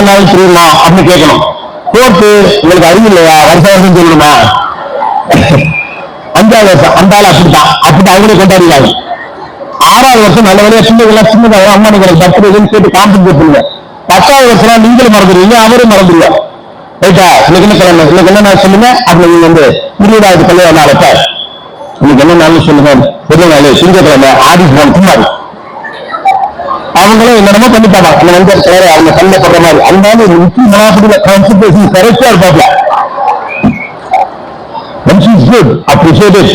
என்ன நாள் அப்படின்னு கேட்கணும். கோர்ட்டு உங்களுக்கு அறிவு இல்லையா? வருஷம் வருஷம் சொல்லணுமா? அஞ்சாவது வருஷம் அந்த ஆள் அப்படித்தான். அப்படித்தான் அவங்களே கொண்டாடிடுவாங்க ஆறாவது வருஷம் நல்ல வழியா சின்னதெல்லாம் சின்னதாக அம்மா நீங்க பர்த்டேன்னு கேட்டு காம்பன்சேட் பண்ணுங்க பத்தாவது வருஷம் நீங்களும் மறந்துடுவீங்க அவரும் மறந்துடுவார். ரைட்டா இன்னைக்கு என்ன கிழமை? இன்னைக்கு என்ன நாள் சொல்லுங்க? அப்படி நீங்க வந்து இருபதாவது கல்யாணம் நாளப்ப இன்னைக்கு என்ன நாள் சொல்லுங்க? பெரிய நாள் திங்கக்கிழமை ஆடி போன் குமார். அவங்களும் என்னென்னமோ பண்ணிப்பாங்க அந்த வந்து சார் அவங்க கண்ணில் படுற மாதிரி. அதனால ஒரு முக்கிய மனாபடியில கான்சன்ட்ரேஷன் கரெக்டா இருப்பாப்ல. அப்ரிஷியேட்டட்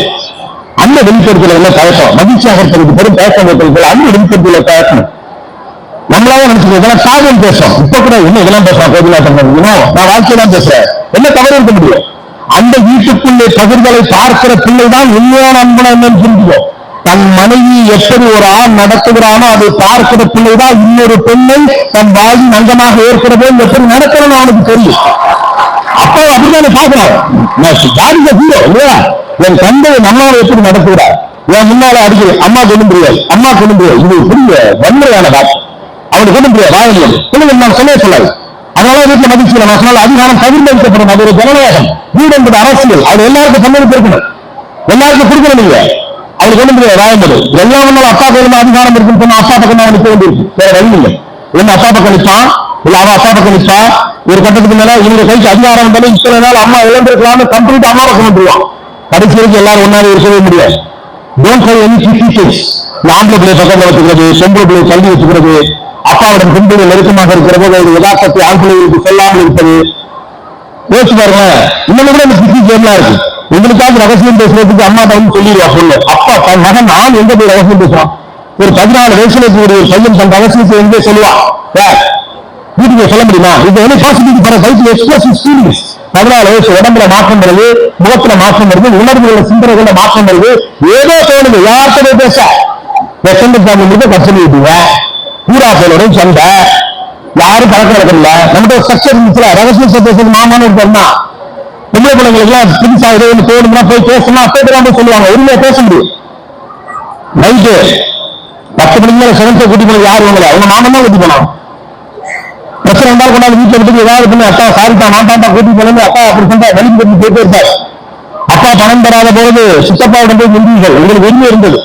அந்த வெளிப்படுத்தல என்ன தயக்கம் மகிழ்ச்சியாக இருக்கிறது பெரும் தயக்கம் இருக்கிறது அந்த வெளிப்படுத்தல தயக்கம் நம்மளாவே நினைச்சுக்கோ இதெல்லாம் சாதம் பேசுறோம். இப்ப கூட என்ன இதெல்லாம் பேசுறோம்? கோபிநாட்டம் நான் வாழ்க்கை பேசுறேன். என்ன தவறு இருக்க முடியும்? அந்த வீட்டுக்குள்ளே தகுதிகளை பார்க்கிற பிள்ளை தான் உண்மையான அன்பனை என்னன்னு புரிஞ்சுக்கோ தன் மனைவி எப்படி ஒரு ஆண் நடத்துகிறானோ அதை பார்க்கிற பிள்ளைதான் இன்னொரு பெண்ணை தன் வாழ்வின் அங்கமாக ஏற்கிறது. எப்படி நடக்கிறோம் அவனுக்கு தெரியும். அப்போ அப்படிதான் பாக்குறான் நான் ஜாதிக ஹீரோ இல்லையா? என் தந்தை அம்மாவை எப்படி நடத்துகிறார்? என் முன்னால அடிக்கிறேன் அம்மா கொண்டு முடியாது அம்மா கொண்டு முடியாது இது புரிய வன்முறையான வாக்கு. அவனுக்கு கொண்டு முடியாது வாயிலியம் பிள்ளைகள் நான் சொல்லவே சொல்லாது. அதனால வீட்டுல மதிச்சு நான் சொன்னால் அதிகாரம் பகிர்ந்தளிக்கப்படும். அது ஒரு ஜனநாயகம். வீடு என்பது அரசியல். அது எல்லாருக்கும் சம்மதிப்பு இருக்கணும் எல்லாருக்கும் கொடுக்கணும் நீங்க. அவனுக்கு கொண்டு முடியாது வாயம்பது எல்லாம் ஒன்றும் அப்பா கையில அதிகாரம் இருக்குன்னு சொன்னா அப்பா பக்கம் தான் வேண்டியிருக்கு வேற வழி இல்லை. ஒண்ணு அப்பா பக்கம் நிற்பான் இல்ல அவன் அப்பா பக்கம் நிற்பா ஒரு கட்டத்துக்கு மேல இவங்க கைக்கு அதிகாரம் இருந்தாலும் இத்தனை நாள் அம்மா இழந்திருக்கலாம்னு கம்ப்ளீட் அம்மா பக்கம் வந்துருவான் கடைசி வரைக்கும் எல்லாரும் ஒன்னாலும் இருக்கவே முடியாது. டோன்ட் ஹவ் எனி கிரிட்டிகேட்ஸ் ஆம்பளை பிள்ளை பக்கத்தில் வச்சுக்கிறது பொம்பளை பிள்ளை கல்வி வச்சுக்கிறது அப்பாவுடன் பெண்பிள்ளை நெருக்கமாக இருக்கிறது யதார்த்தத்தை ஆண் பிள்ளைகளுக்கு சொல்லாமல் இருப்பது. யோசிச்சு பாருங்க இன்னும் கூட இந்த பிசி கேம்லாம் இருக்கு. எங்களுக்காக ரகசியம் பேசுறதுக்கு அம்மா தான் சொல்லிடுவா சொல்லு. அப்பா மகன் நான் எங்க போய் ரகசியம் பேசுறான் ஒரு பதினாலு வயசுல இருக்கக்கூடிய ஒரு பையன் தன் ரகசியத்தை எங்கே சொல்லுவான் வீட்டுக்கு சொல்ல முடியுமா? இது வந்து positive for right expressive feelings பதினாலு வயசு உடம்புல மாற்றம் வருது முகத்துல மாற்றம் வருது உணர்வுகள சிந்தனைகள மாற்றம் வருது. ஏதோ தோணுது யார்கிட்ட பேச? பெசண்ட் சாமி மட்டும் கஷ்டம் விட்டீங்க பூரா போலோடும் சண்டை யாரும் பழக்கம் நடக்கல. நம்மகிட்ட ஒரு ஸ்ட்ரக்சர் இருந்துச்சுல ரகசியம் பேசுறது மாமான்னு இருப்பாருன்னா பொம்பளை பிள்ளைங்களுக்கு எல்லாம் புதுசா ஏதோ ஒன்று தோணும்னா போய் பேசணும் அப்பே சொல்லுவாங்க? உண்மையா பேச முடியும். நைட்டு பத்து மணிக்கு மேல செவன்த்தை கூட்டி போய் யார் வாங்கல. அவங்க மாமன் தான் கூட்டி போனான் பிரச்சனை இருந்தாலும் கொண்டாந்து வீட்டுல விட்டு ஏதாவது பண்ணி. அப்பா சாரிப்பா நான் தான்ப்பா கூட்டி போனேன்னு அப்பா அப்படி சொன்னா வெளிக்கு போய் போயிட்டே இருப்பார் அப்பா பணம் தராத போது சித்தப்பாவிடம் போய் நின்றீர்கள் உங்களுக்கு உரிமை இருந்தது.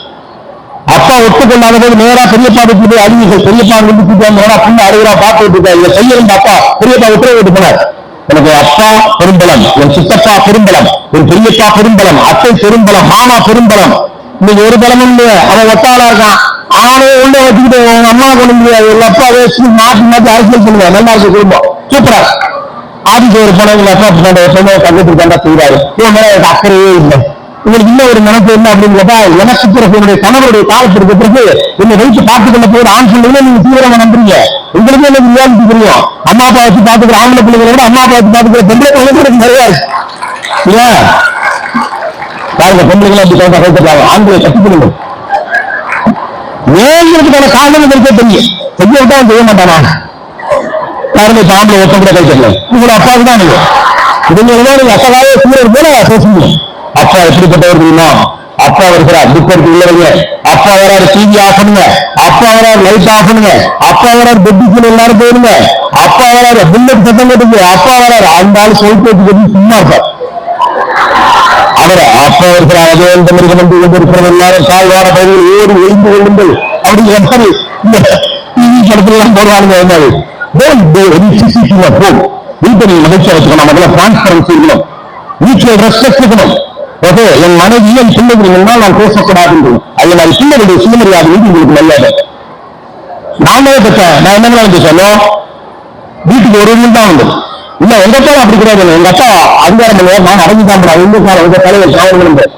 அப்பா ஒத்துக்கொள்ளாத போது நேரா பெரியப்பா வீட்டுக்கு போய் அழுவீர்கள் பெரியப்பா வந்து கூட்டி வந்தோம்னா புண்ணு அழுகிறா பார்த்து விட்டுருக்கா இதை செய்யணும் அப்பா பெரியப்பா உத்தரவு விட்டு போனார். எனக்கு அப்பா பெரும்பலம் என் சித்தப்பா பெரும்பலம் என் பெரியப்பா பெரும்பலம் அத்தை பெரும்பலம் மாமா பெரும்பலம். இன்னைக்கு ஒரு பலமும் இல்லையா அவன் ஒட்டாளா இருக்கான் அவனே உள்ள வச்சுக்கிட்டு உங்க அம்மா கொண்டு முடியாது உங்க அப்பா வச்சு மாற்றி மாற்றி அரசியல் பண்ணுவேன் நல்லா இருக்கு குடும்பம். சூப்பரா. ஆதிக்கு ஒரு பணம் எங்க அப்பா பின்னாடி எப்பவுமே பக்கத்துக்கு கண்டா செய்வாரு இவன் மேல எனக்கு அக்கறையே இல்லை. உங்களுக்கு இன்னும் ஒரு நினைப்பு என்ன அப்படின்னு கேட்டா எனக்கு பிறகு என்னுடைய கணவருடைய காலத்திற்கு பிறகு என்னை வைத்து பார்த்துக் கொள்ள போகிற ஆண் சொல்லுங்க நீங்க தீவிரமா நம்புறீங்க. உங்களுக்கு எனக்கு ரியாலிட்டி தெரியும்? அம்மா அப்பா வச்சு பாத்துக்கிற ஆம்பளை பிள்ளைகளை விட அம்மா அப்பா வச்சு பாத்துக்கிற பெண்களை பிள்ளைங்களுக்கு நிறையா இல்லையா பாருங்க பெண்களை அப்படி சொல்ற கைத்தறாங்க ஆண்களை கட்டுப்படுங்க ஏங்கிறதுக்கான காரணம் இருக்கே தெரியும். செய்ய விட்டா செய்ய மாட்டானா? பாருங்க இப்ப ஆம்பளை ஒருத்தம் கூட கைத்தரல உங்களோட அப்பாவுக்கு தான் நீங்க இதுங்க நீங்க அப்பவாவே சூழல் போல பேசுங்க அப்பா எப்படிப்பட்டவர் தெரியுமா? அப்பா வருகிறார் துக்கத்துக்கு உள்ளவங்க அப்பா வராரு டிவி ஆஃப் பண்ணுங்க அப்பா வராரு லைட் ஆஃப் பண்ணுங்க அப்பா வராரு பெட்டிக்கு எல்லாரும் போயிருங்க அப்பா வராரு புல்லட் சத்தம் கேட்டுங்க அப்பா வராரு அந்த ஆள் சொல் பேச்சு சும்மா இருப்பார் அவர் அப்பா வருகிறார் அதே இந்த மிருகம் வந்து கொண்டிருக்கிறது எல்லாரும் தாழ்வான பகுதியில் ஓடி ஒழிந்து கொள்ளுங்கள். அப்படிங்கிற மாதிரி இந்த டிவி படத்துல எல்லாம் போடுவாங்க என்னது போகும் வீட்டை நீங்க மகிழ்ச்சியா வச்சுக்கணும் முதல்ல டிரான்ஸ்பரன்சி இருக்கணும். வீட்டில் ரெஸ்பெக்ட் இருக்கணும் ஓகே என் மனைவி என் பிள்ளைகள் நான் பேசக்கூடாது அதில் நான் பிள்ளைகளுடைய சுயமரியாதை வந்து உங்களுக்கு மரியாதை நாமளே பெற்றேன். நான் என்ன பேசணும் வீட்டுக்கு ஒரு ரூல் தான் உண்டு. இல்ல எங்க அப்பா அப்படி கிடையாது. எங்க அப்பா அதிகாரம் பண்ணுவார். நான் அடங்கி தான் பண்ணுவேன் இந்த சார் உங்க தலைவர் காவல்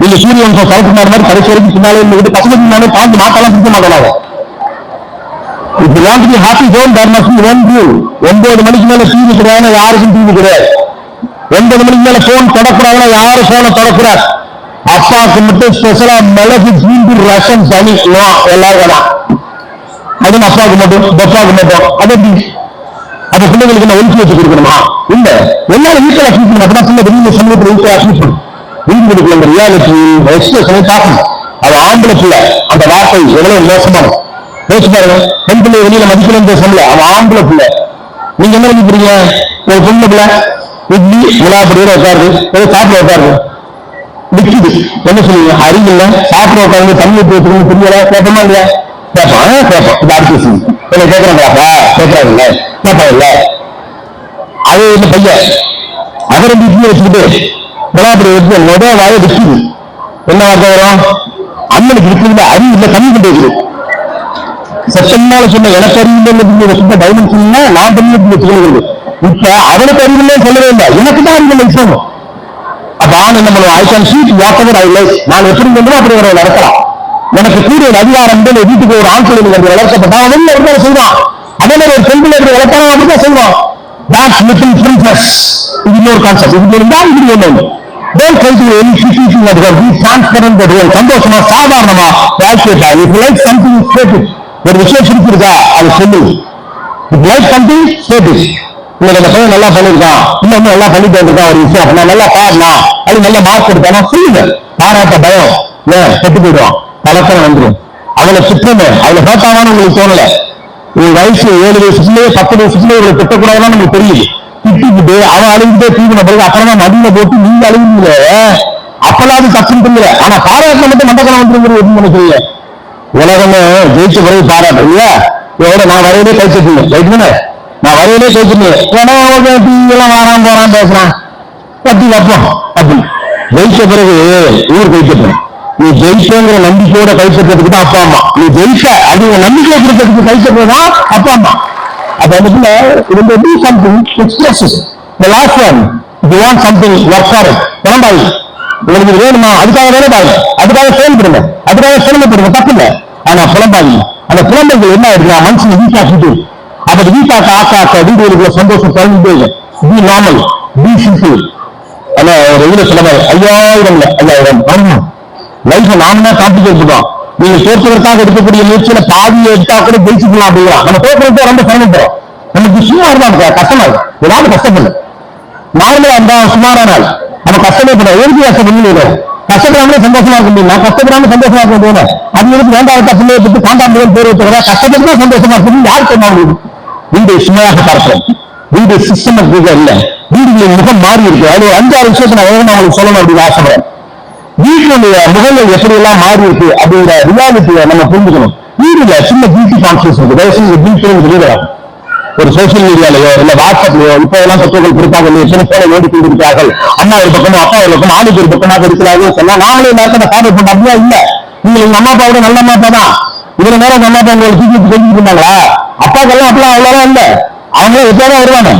நீங்க சூரியன் வம்சம் சரத்குமார் மாதிரி கடைசி வரைக்கும் பின்னாலே இருந்து பசங்க பின்னாலே பாஞ்சு மாட்டெல்லாம் பிடிக்க மாட்டாங்க இப்படி வாண்ட் ஹாப்பி ஜோன் தர்மசி ஒன்று ஒன்பது மணிக்கு மேல டிவி கிடையாது யாருக்கும் டிவி கிடையாது. ஒன்பது மணிக்கு மேல போன் தொடக்கூடாதுன்னா யாரும் போனை தொடக்கூடாது அப்பாவுக்கு மட்டும் ஸ்பெஷலா மிளகு ஜீம்பு ரசம் சனி எல்லாரும் வேணாம் அதுவும் அப்பாவுக்கு மட்டும் பப்பாவுக்கு மட்டும். அது எப்படி? அந்த பிள்ளைங்களுக்கு நான் ஒழிச்சு வச்சு கொடுக்கணுமா? இல்ல. எல்லாரும் வீட்டில் அட்மிட் பண்ணணும் அப்பதான் பிள்ளை வெளியில சமயத்தில் வீட்டில் அட்மிட் பண்ணும் வீட்டுக்கு அந்த ரியாலிட்டி எக்ஸ்பிரஷனை பார்க்கணும் அது ஆம்பளை பிள்ளை அந்த வார்த்தை எவ்வளவு மோசமானது. யோசிச்சு பாருங்க. பெண் பிள்ளை வெளியில மதிக்கணும் பேசல அவன் ஆம்பளை பிள்ளை. நீங்க என்ன நினைக்கிறீங்க? ஒரு பொண்ணு பிள்ளை. இட்லி விழாப்படியோட உட்காருது ஏதோ சாப்பிட உட்காருது விக்குது என்ன சொல்லுவீங்க? அறிவில்ல. சாப்பிட உட்காந்து தண்ணி ஊற்றி வச்சுக்கணும். புரியல கேட்போமா இல்லையா? கேட்பான் கேட்பான் இது அடுத்த விஷயம் என்ன கேட்கறாங்களாப்பா கேட்கறாங்கல்ல கேட்பாங்கல்ல அது என்ன பையன் அவரை இட்லி வச்சுக்கிட்டு விழாப்படி வச்சு முதல் வாய விக்குது என்ன வார்த்தை வரும்? அண்ணனுக்கு இருக்குதுல அறிவு இல்லை தண்ணி கொண்டு இருக்குது செப்டம்பர்ல சொன்ன எனக்கு அறிவில்லை சுத்த டைமென்ஷன் நான் தண்ணி வச்சுக்கிறது இப்ப அவனுக்கு அறிவில்லை சொல்லவே இல்லை. எனக்கு தான் அறிவில்லை சொல்லணும் அப்ப நம்ம என்ன I can sheet whatever I like நான் எப்படி வேண்டுமோ அப்படி அவரை நடக்கலாம் எனக்கு கூடிய அதிகாரம் வீட்டுக்கு ஒரு ஆண் பிள்ளை வந்து வளர்க்கப்பட்டா அவன் வெளியில செய்வான்? அதே மாதிரி ஒரு பெண் பிள்ளை எப்படி வளர்த்தானோ அப்படிதான் செய்வான். That's little princess. இது இன்னொரு கான்செப்ட் இது இருந்தா இது ஒண்ணு don't try to any situation that will be transparent that will சந்தோஷமா சாதாரணமா வாழ்க்கையில if ஒரு விஷயம் பிடிச்சிருக்கா அது சொல்லு. If லைக் like something இன்னைக்கு அந்த பையன் நல்லா பண்ணிருக்கான் இன்னும் நல்லா பண்ணிட்டு வந்திருக்கான் ஒரு விஷயம். நான் நல்லா பாடினா அது நல்ல மார்க் எடுத்தானா சொல்லுங்க. பாராட்ட பயம். ஏன் கெட்டு போயிடுவான். பழக்கம் வந்துடும் அவளை திட்டமே அவளை ஹேட்டாவான்னு உங்களுக்கு தோணல. உங்க வயசு ஏழு வயசுலயே பத்து வயசுலயே இவளை திட்டக்கூடாதுன்னு நமக்கு தெரியுது திட்டிக்கிட்டு அவன் அழுகிட்டே தீவின பிறகு அப்புறமா மடியில போட்டு நீங்க அழுகுறீங்களே? அப்பெல்லாம் அது தப்புன்னு தெரியல. ஆனா பாராட்டின மட்டும் மண்டக்கணம் வந்துருங்கிறது எதுவும் நினைக்கிறீங்க உலகமே ஜெயிச்ச பிறகு பாராட்டு இல்ல இதோட நான் வரையிலே கழிச்சிருக்கேன். ரைட் தானே? நான் வரையிலே கழிச்சிருக்கேன் ஏன்னா டிவி எல்லாம் வாரான் போறான் பேசுறான். கட்டி வைப்போம் அப்படி. ஜெயிச்ச பிறகு ஊர் கழிச்சிருப்பேன் நீ ஜெயிச்சங்கிற நம்பிக்கையோட கைப்பற்றதுக்கு தான் அப்பா அம்மா. நீ ஜெயிச்ச அப்படிங்கிற நம்பிக்கை கொடுக்கறதுக்கு கைப்பற்றது தான் அப்பா அம்மா. அப்ப அந்த இது do something express the last one if you want something work for it வேண்டாம் உங்களுக்கு வேணுமா? அதுக்காக வேலை பாருங்க. அதுக்காக செயல்படுங்க. அதுக்காக சிரமப்படுங்க. தப்பு இல்லை ஆனா புலம்பாதீங்க. அந்த புலம்பல்கள் என்ன ஆயிடுச்சுன்னா மனுஷன் வீக் அப்படி வீக் ஆக்க ஆக்க ஆக்க வீடுகளுக்குள்ள சந்தோஷம் குறைஞ்சிட்டே பி நார்மல் பி சிம்பிள் அல்ல ஒரு இதுல சொல்ல ஐயாயிரம் இல்ல ஐயாயிரம் ஆமா லைஃப் நாம தான் காம்ப்ளிகேட் பண்ணுவோம் நீங்க தோற்றுவதற்காக எடுக்கக்கூடிய முயற்சியில பாதியை எடுத்தா கூட ஜெயிச்சுக்கலாம் அப்படியா? நம்ம தோற்றுறது ரொம்ப சிரமப்படுறோம் நமக்கு சும்மா இருந்தா நமக்கு கஷ்டமா இருக்கும். ஏதாவது கஷ்டப்படல நார்மலா இருந்தா சுமாரான ஆள். நம்ம கஷ்டமே பண்ண எதுக்கு பண்ணி கஷ்டப்படாமலே சந்தோஷமா இருக்க முடியும். நான் கஷ்டப்படாம சந்தோஷமா இருக்க முடியும்? அது எனக்கு வேண்டாம் பிள்ளையை பற்றி காண்டாம் பேர் வச்சுக்கிறதா கஷ்டப்பட்டு சந்தோஷமா இருக்கணும் யாருக்கு என்ன முடியும் வீடு சுமையாக பார்க்கிறோம் வீடு சிஸ்டம் இல்ல. வீடுகளின் முகம் மாறி இருக்கு. அது ஒரு அஞ்சாறு விஷயத்தை நான் வேணும் உங்களுக்கு சொல்லணும் அப்படின்னு ஆசைப்படுறேன். வீட்டினுடைய முகங்கள் எப்படி எல்லாம் மாறி இருக்கு அப்படிங்கிற ரியாலிட்டியை நம்ம புரிஞ்சுக்கணும். வீடுல சின்ன பியூட்டி கான்சியஸ் இருக்கு. தயவு செஞ்சு பியூட்டி வெளியிடலாம் ஒரு சோசியல் மீடியாலயோ இல்ல வாட்ஸ்அப்லயோ இப்ப எல்லாம் பெற்றோர்கள் குறிப்பாக எத்தனை பேரை ஓடி கொண்டிருக்கிறார்கள் அம்மா ஒரு பக்கமும் அப்பா ஒரு பக்கம் ஆளுக்கு ஒரு பக்கமாக இருக்கிறார்கள் சொன்னா நாங்களே நேரத்தை ஃபாலோ பண்ண அப்படியா இல்ல. நீங்க எங்க அம்மா அப்பாவோட நல்ல அம்மா அப்பா தான். இவ்வளவு நேரம் உங்க அம்மா அப்பா உங்களுக்கு தூக்கி செஞ்சுட்டு இருந்தாங்களா? அப்பாக்கெல்லாம் அப்பெல்லாம் அவ்வளோலாம் இல்லை அவங்களும் எப்போதான் வருவாங்க.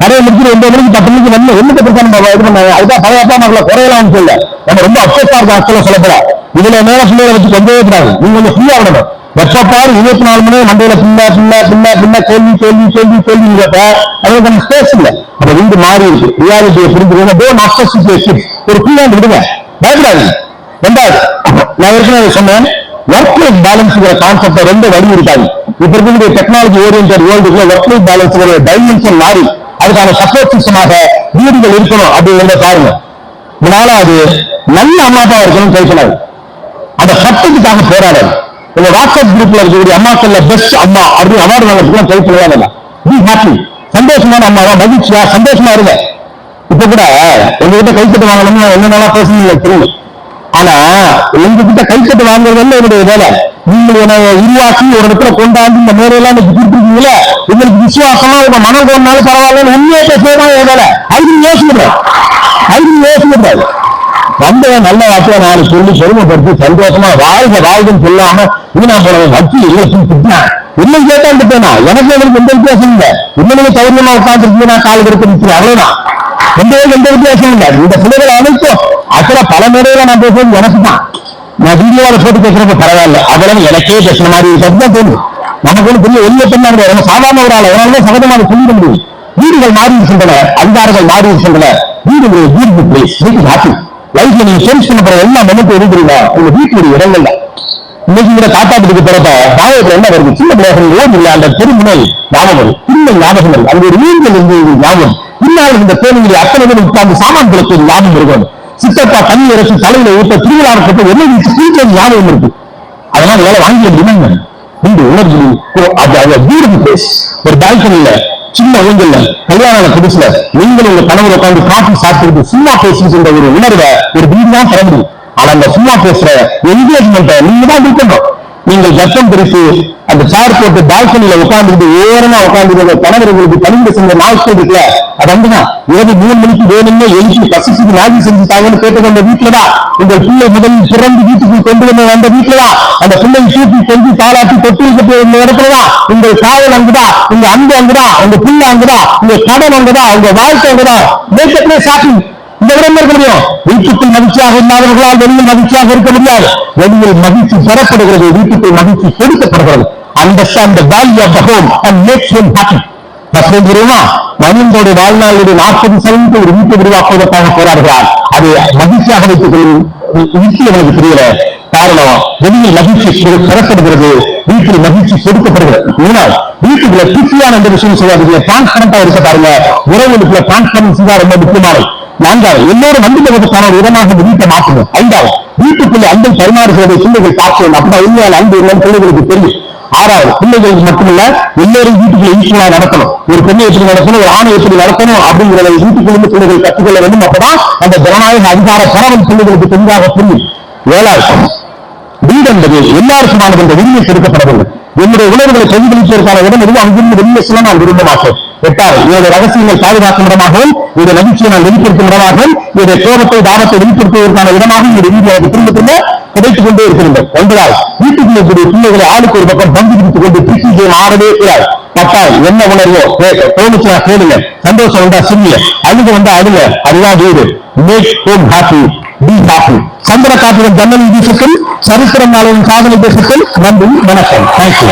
கடையை முடிச்சுட்டு ஒன்பது மணிக்கு பத்து மணிக்கு வந்து என்னத்தை பிரச்சனை நம்ம இது பண்ணாங்க அதுதான் பழைய அப்பா மக்களை குறையலாம்னு சொல்ல நம்ம ரொம்ப அப்செட்டா இருக்கும் ஆக்சுவலா சொல்லப்பட இதுல நேரம் பிள்ளைகளை வச்சு கொஞ்சவே கூடாது. நீங்க கொஞ்சம் ஃப்ரீயா விடணும். எப்பப்பாரு இருபத்தி நாலு மணி மண்டையில பின்ன பின்ன பின்ன பின்ன கேள்வி கேள்வி கேள்வி கேள்வி கேட்ட அதுக்கு நம்ம ஸ்பேஸ் இல்ல. அப்ப வீடு மாறி இருக்கு. ரியாலிட்டியை புரிஞ்சுக்கணும் டோ நாட் சிச்சுவேஷன் ஒரு ஃப்ரீயா விடுங்க. பயப்படாது ரெண்டாவது நான் ஏற்கனவே சொன்னேன். ஒர்க் லைஃப் பேலன்ஸ்ங்கிற கான்செப்ட் ரொம்ப வழி இருக்காது இப்ப இருக்கக்கூடிய டெக்னாலஜி ஓரியன்ட் வேர்ல்டுக்குள்ள ஒர்க் லைஃப் பேலன்ஸ் டைமென்ஷன் மாறி அதுக்கான சப்போர்ட் சிஸ்டமாக வீடுகள் இருக்கணும் அப்படிங்கிறத பாருங்க. நாலாவது நல்ல அம்மா அப்பா இருக்கணும் ட்ரை பண்ணாது. அந்த சட்டத்துக்காக போராடல உங்க வாட்ஸ்அப் குரூப்ல இருக்கக்கூடிய அம்மாக்கள்ல பெஸ்ட் அம்மா அப்படின்னு அவார்டு வாங்கிறதுக்கு ட்ரை பண்ணுவாங்க பி ஹாப்பி சந்தோஷமான அம்மாவா? மகிழ்ச்சியா? சந்தோஷமா இருங்க. இப்ப கூட உங்ககிட்ட கைத்தட்டு வாங்கணும்னு என்ன பேசணும் தெரியும்? ஆனா உங்ககிட்ட கைத்தட்டு வாங்குறது என்னுடைய வேலை. நீங்கள் என்னை உருவாக்கி ஒரு இடத்துல கொண்டாந்து இந்த மேலையெல்லாம் இன்னைக்கு கொடுத்துருக்கீங்களே உங்களுக்கு விசுவாசமா உங்க மனம் போனாலும் பரவாயில்ல உண்மையை பேசுறதுதான் என் வேலை. அதுக்கு யோசிக்கிறேன் யோசிக்கக்கூடாது. அதுக்கு நீ யோசிக்கக்கூடாது. நல்ல வார்த்தையை நாலு சொல்லி பெருமைப்படுத்தி சந்தோஷமா வாழ்க வாழ்கன்னு சொல்லாம வீணா போனவன் வச்சு இல்லை திட்டான். இல்லை கேட்டான் திட்டேனா எனக்கு எனக்கு எந்த வித்தியாசம் இல்லை. இன்னும் சௌரியமா உட்காந்துருக்கு நான் கால் கொடுத்து நிற்கிறேன். அவ்வளவுதான். எந்த எந்த வித்தியாசம் இல்லை. இந்த பிள்ளைகள் அனைத்தும் ஆக்சுவலா பல முறையில நான் பேசுறது எனக்கு தான் நான் வீடியோல போட்டு பேசுறது பரவாயில்ல. அதெல்லாம் எனக்கே பேசுற மாதிரி சப்தம் தான் தோணும் நமக்கு ஒண்ணு பெரிய வெளியே பெண்ணா கிடையாது சாதாரண ஒரு ஆள்? அதனால சகஜமாக சொல்லிட முடியும். வீடுகள் மாறி இருக்கின்றன அதிகாரங்கள் மாறி இருக்கின்றன. வீடு ஒரு பியூட்டிஃபுல் பிளேஸ் வீட்டு ஹாப்பி லைஃப்ல நீங்க சேஞ்ச் பண்ண போற எல்லா மனத்தை எதிர்க்கிறீங்க உங்க வீட்டுடைய இடங்கள்ல. இன்னைக்கு கூட தாத்தா வீட்டுக்கு போறப்ப தாயத்துல என்ன வருது? சின்ன பிள்ளைகள் ஓடி இல்லை. அந்த திருமுனை ஞாபகம் வரும் ஞாபகம் வருது. ஒரு வீடுகள் இருந்து ஞாபகம். பின்னால் இந்த கோவிலுடைய அத்தனை பேர் உட்கார்ந்து சாமான் கொடுத்து ஞாபகம் இருக்கணும் சித்தப்பா தண்ணி இறச்சி தலையில ஊட்ட திருவிழா இருக்கப்ப என்ன வீட்டு ஞாபகம் இருக்கு அதனால வேலை வாங்கி முடியுமா வீடு உணர்வு அது பிளேஸ் ஒரு பால்கனில சின்ன ஊஞ்சல்ல கல்யாண புதுசுல நீங்கள் உங்க கணவர் உட்காந்து காஃபி சாப்பிட்டு சும்மா பேசிக்கின்ற ஒரு உணர்வை ஒரு வீடு தான் தர முடியும் ஆனா அந்த சும்மா பேசுற என்கேஜ்மெண்ட்டை நீங்க தான் இருக்கணும் நீங்கள் கட்டம் பிரித்து அந்த சேர் போட்டு பால்கனியில உட்கார்ந்துட்டு ஓரமா உட்கார்ந்து கணவர்களுக்கு பணிந்து செஞ்ச நாட்கள் இருக்குல்ல? அது வந்துனா இரவு மூணு மணிக்கு வேணும்னு எழுச்சி பசிச்சுக்கு நாகி செஞ்சு தாங்கன்னு கேட்டது அந்த வீட்டுலதான் உங்கள் பிள்ளை முதலில் பிறந்து வீட்டுக்கு கொண்டு வந்த அந்த வீட்டுலதான் அந்த பிள்ளை தூக்கி கொஞ்சி தாளாட்டி தொட்டில் கட்டி இந்த இடத்துலதான் உங்கள் காதல் அங்குதான் உங்க அன்பு அங்குதான் உங்க பிள்ளை அங்குதான் உங்க கடன் அங்குதான் உங்க வாழ்க்கை அங்குதான் மேக்கப்லே ஷாப்பிங் எவ்வளவு இருக்க முடியும்? வீட்டுக்குள் மகிழ்ச்சியாக இல்லாதவர்களால் வெளியில் மகிழ்ச்சியாக இருக்க முடியாது. வெளியில் மகிழ்ச்சி பெறப்படுகிறது வீட்டுக்குள் மகிழ்ச்சி கொடுக்கப்படுகிறது understand the value of the home and makes him happy பசங்க தெரியுமா? மனிதனுடைய வாழ்நாளுடைய நாற்பது சதவீதம் ஒரு வீட்டை உருவாக்குவதற்காக போராடுகிறார். அது மகிழ்ச்சியாக வைத்துக் கொள்ளும் எனக்கு தெரியல காரணம் வெளியில் மகிழ்ச்சி பெறப்படுகிறது வீட்டில் மகிழ்ச்சி கொடுக்கப்படுகிறது வீட்டுக்குள்ள திருப்தியான இந்த விஷயம் சொல்லாதீங்க டிரான்ஸ்பரண்டா இருக்க பாருங்க. உறவுகளுக்குள்ள டிரான்ஸ்பரன்சி தான் ரொம்ப முக்கியமானது. நான்காவது எல்லோரும் வந்து போவதற்கான இடமாக இந்த வீட்டை மாற்றுங்க ஐந்தாவது வீட்டுக்குள்ள அன்பை பரிமாறுகிறதை பிள்ளைகள் பார்க்கணும் அப்படின்னா உண்மையான அன்பு இல்லைன்னு பிள்ளைகளுக்கு தெரியும். ஆறாவது பிள்ளைகளுக்கு மட்டுமல்ல எல்லோரும் வீட்டுக்குள்ள ஈக்குவலா நடத்தணும். ஒரு பெண்ணை எப்படி நடத்தணும் ஒரு ஆணை எப்படி நடக்கணும் அப்படிங்கிறத வீட்டுக்குள்ள பிள்ளைகள் கற்றுக்கொள்ள வேண்டும். அப்பதான் அந்த ஜனநாயக அதிகார பரவல் பிள்ளைகளுக்கு தெளிவாக புரியும். ஏழாவது வீடு என்பது எல்லாருக்குமானது என்ற உரிமை வேண்டும். என்னுடைய உணர்வுகளை பிரதிபலிப்பதற்கான இடம் எதுவும் அங்கிருந்து வெளியே செல்ல நான் விரும்ப மாட்டேன் எட்டாவது என்னுடைய ரகசியங்கள் பாதுகாக்கும் இடமாகவும் என்னுடைய மகிழ்ச்சியை நான் வெளிப்படுத்தும் இடமாகவும் என்னுடைய கோபத்தை தாபத்தை வெளிப்படுத்துவதற்கான இடமாக இந்த வீடு திரும்ப திரும்ப கிடைத்துக் கொண்டே இருக்கின்றன ஒன்பதாவது வீட்டுக்குள்ள கூடிய பிள்ளைகளை ஆளுக்கு ஒரு பக்கம் பங்கு பிடித்துக் கொண்டு பிரித்து கேம் ஆடவே கூடாது. பத்தாவது என்ன உணர்வோ? கேட்க தோணுச்சுனா கேளுங்க. சந்தோஷம் வந்தா சிறிய அழுக வந்தா அழுக அதுதான் வீடு. Make home happy be happy சந்திர காப்பிடம் ஜன்னல் வீசுக்கும் சரித்திரம் நாளின் சாதனை தேசத்தில் நன்றி வணக்கம் தேங்க்யூ